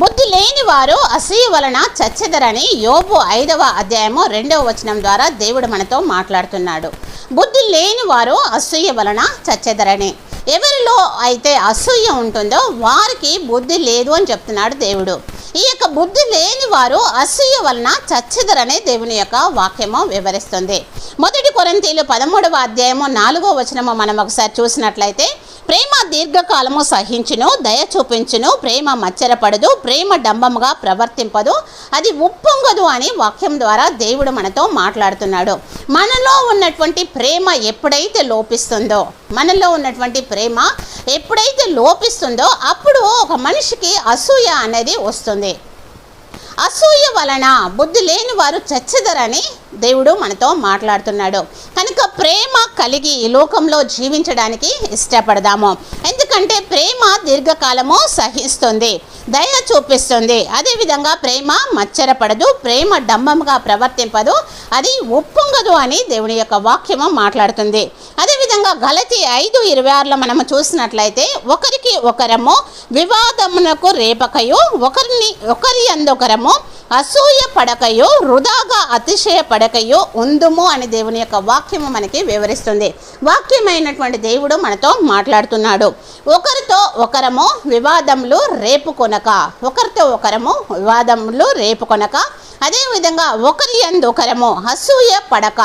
బుద్ధి లేని వారు అసూయ వలన చచ్చెదరని యోబు ఐదవ అధ్యాయము రెండవ వచనం ద్వారా దేవుడు మనతో మాట్లాడుతున్నాడు. బుద్ధి లేని వారు అసూయ వలన చచ్చెదరని. ఎవరిలో అయితే అసూయ ఉంటుందో వారికి బుద్ధి లేదు అని చెప్తున్నాడు దేవుడు. ఈ యొక్క బుద్ధి లేని వారు అసూయ వలన చచ్చిదరనే దేవుని యొక్క వాక్యము వివరిస్తుంది. మొదటి కొరంతీలు పదమూడవ అధ్యాయము నాలుగో వచనము మనం ఒకసారి చూసినట్లయితే ప్రేమ దీర్ఘకాలము సహించును దయ చూపించును ప్రేమ మచ్చరపడదు ప్రేమ డంబముగా ప్రవర్తింపదు. అది ఉప్పొంగదు అని వాక్యం ద్వారా దేవుడు మనతో మాట్లాడుతున్నాడు. మనలో ఉన్నటువంటి ప్రేమ ఎప్పుడైతే లోపిస్తుందో మనలో ఉన్నటువంటి ప్రేమ ఎప్పుడైతే లోపిస్తుందో అప్పుడు ఒక మనిషికి అసూయ అనేది వస్తుంది. అసూయ వలన బుద్ధి లేని వారు చచ్చదరని దేవుడు మనతో మాట్లాడుతున్నాడు. కనుక ప్రేమ కలిగి ఈ లోకంలో జీవించడానికి ఇష్టపడదాము. ఎందుకంటే ప్రేమ దీర్ఘకాలము సహిస్తుంది దయ చూపిస్తుంది. అదేవిధంగా ప్రేమ మచ్చరపడదు ప్రేమ డంబంగా ప్రవర్తింపదు అది ఉప్పొంగదు అని దేవుని యొక్క వాక్యము మాట్లాడుతుంది. అదేవిధంగా గలతి ఐదు ఇరవై ఆరులో మనము చూసినట్లయితే ఒకరికి ఒకరము వివాదమునకు రేపకయు ఒకరిని ఒకరి అందొకరము అసూయ పడకయో వృధాగా అతిశయ పడకయో ఉందుము అని దేవుని యొక్క వాక్యము మనకి వివరిస్తుంది. వాక్యమైనటువంటి దేవుడు మనతో మాట్లాడుతున్నాడు. ఒకరితో ఒకరము వివాదములు రేపుకొనక ఒకరితో ఒకరము వివాదములు రేపుకొనక అదేవిధంగా ఒకరి అందొకరము అసూయ పడక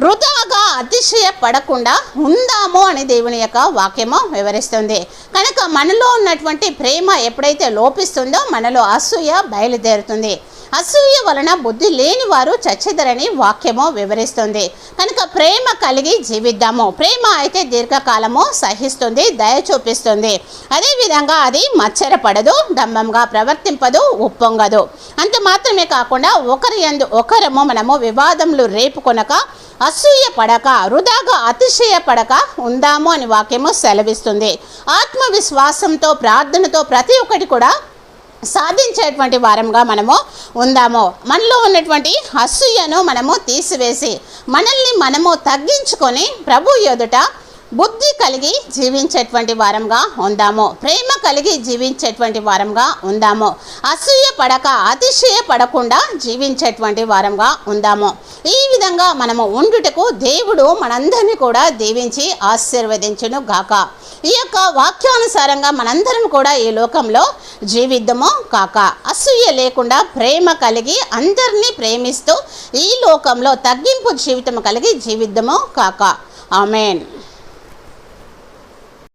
వృధాగా అతిశయ పడకుండా ఉందాము అని దేవుని యొక్క వాక్యము వివరిస్తుంది. కనుక మనలో ఉన్నటువంటి ప్రేమ ఎప్పుడైతే లోపిస్తుందో మనలో అసూయ బయలుదేరుతుంది. అసూయ వలన బుద్ధి లేని వారు చచ్చెదరని వాక్యము వివరిస్తుంది. కనుక ప్రేమ కలిగి జీవిద్దాము. ప్రేమ అయితే దీర్ఘకాలము సహిస్తుంది దయ చూపిస్తుంది. అదేవిధంగా అది మచ్చరపడదు డంబంగా ప్రవర్తింపదు ఉప్పొంగదు. అంత మాత్రమే కాకుండా ఒకరి యందు ఒకరము మనము వివాదములు రేపుకొనక అసూయ పడక వృధాగా అతిశయ పడక ఉందాము అని వాక్యము సెలవిస్తుంది. ఆత్మవిశ్వాసంతో ప్రార్థనతో ప్రతి ఒక్కటి కూడా సాధించేటువంటి వారంగా మనము ఉందాము. మనలో ఉన్నటువంటి అసూయను మనము తీసివేసి మనల్ని మనము తగ్గించుకొని ప్రభు ఎదుట బుద్ధి కలిగి జీవించేటువంటి వారంగా ఉందాము. ప్రేమ కలిగి జీవించేటువంటి వారంగా ఉందాము. అసూయ పడక అతిశయ పడకుండా జీవించేటువంటి వారంగా ఉందాము. ఈ విధంగా మనము ఉండుటకు దేవుడు మనందరినీ కూడా దీవించి ఆశీర్వదించును గాక. ఈ యొక్క వాక్యానుసారంగా మనందరం కూడా ఈ లోకంలో జీవిద్దాము కాక. అసూయ లేకుండా ప్రేమ కలిగి అందరినీ ప్రేమిస్తూ ఈ లోకంలో తగ్గింపు జీవితం కలిగి జీవిద్దాము కాక. ఆమెన్.